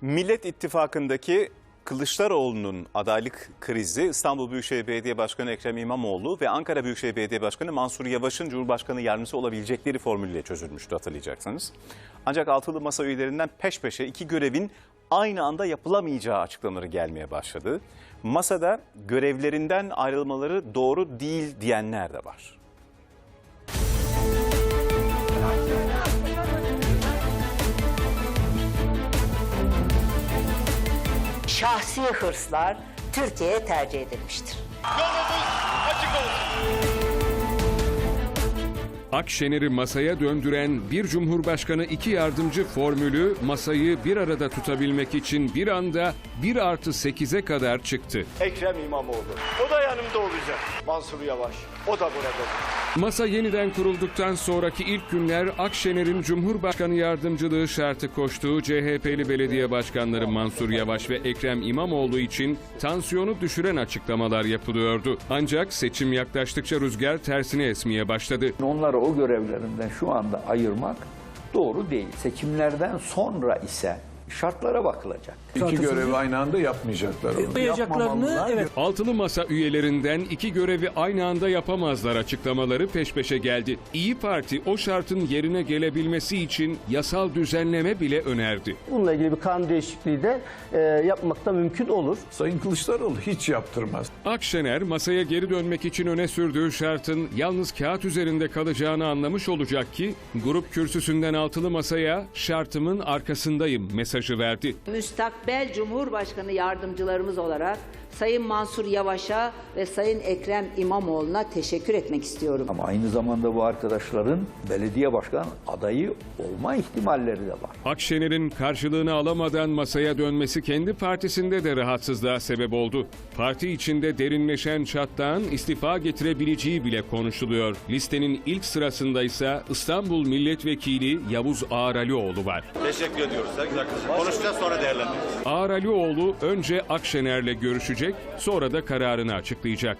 Millet İttifakı'ndaki Kılıçdaroğlu'nun adaylık krizi İstanbul Büyükşehir Belediye Başkanı Ekrem İmamoğlu ve Ankara Büyükşehir Belediye Başkanı Mansur Yavaş'ın Cumhurbaşkanı yardımcısı olabilecekleri formülle çözülmüştü hatırlayacaksınız. Ancak altılı masa üyelerinden peş peşe iki görevin aynı anda yapılamayacağı açıklamaları gelmeye başladı. Masada görevlerinden ayrılmaları doğru değil diyenler de var. Şahsi hırslar Türkiye'ye tercih edilmiştir. Akşener'i masaya döndüren bir cumhurbaşkanı iki yardımcı formülü masayı bir arada tutabilmek için bir anda 1 artı 8'e kadar çıktı. Ekrem İmamoğlu. O da yanımda olacak. Mansur Yavaş. O da burada. Masa yeniden kurulduktan sonraki ilk günler Akşener'in Cumhurbaşkanı yardımcılığı şartı koştuğu CHP'li belediye başkanları Mansur Yavaş ve Ekrem İmamoğlu için tansiyonu düşüren açıklamalar yapılıyordu. Ancak seçim yaklaştıkça rüzgar tersine esmeye başladı. Onları o görevlerinden şu anda ayırmak doğru değil. Seçimlerden sonra ise şartlara bakılacak. İki görevi aynı anda yapmayacaklar. onu. Yapacaklarını evet Altılı masa üyelerinden iki görevi aynı anda yapamazlar açıklamaları peş peşe geldi. İyi Parti o şartın yerine gelebilmesi için yasal düzenleme bile önerdi. bununla ilgili bir kanun değişikliği de e, yapmak da mümkün olur. Sayın Kılıçdaroğlu hiç yaptırmaz. Akşener masaya geri dönmek için öne sürdüğü şartın yalnız kağıt üzerinde kalacağını anlamış olacak ki grup kürsüsünden altılı masaya şartımın arkasındayım mesajı verdi. müstakbel Cumhurbaşkanı yardımcılarımız olarak Sayın Mansur Yavaş'a ve Sayın Ekrem İmamoğlu'na teşekkür etmek istiyorum. Ama aynı zamanda bu arkadaşların belediye başkan adayı olma ihtimalleri de var. Akşener'in karşılığını alamadan masaya dönmesi kendi partisinde de rahatsızlığa sebep oldu. Parti içinde derinleşen çatlağın istifa getirebileceği bile konuşuluyor. Listenin ilk sırasında ise İstanbul Milletvekili Yavuz Ağralioğlu var. Teşekkür ediyoruz. Konuşacağız sonra değerlendiririz. Ağralioğlu önce Akşener'le görüşecek, sonra da kararını açıklayacak.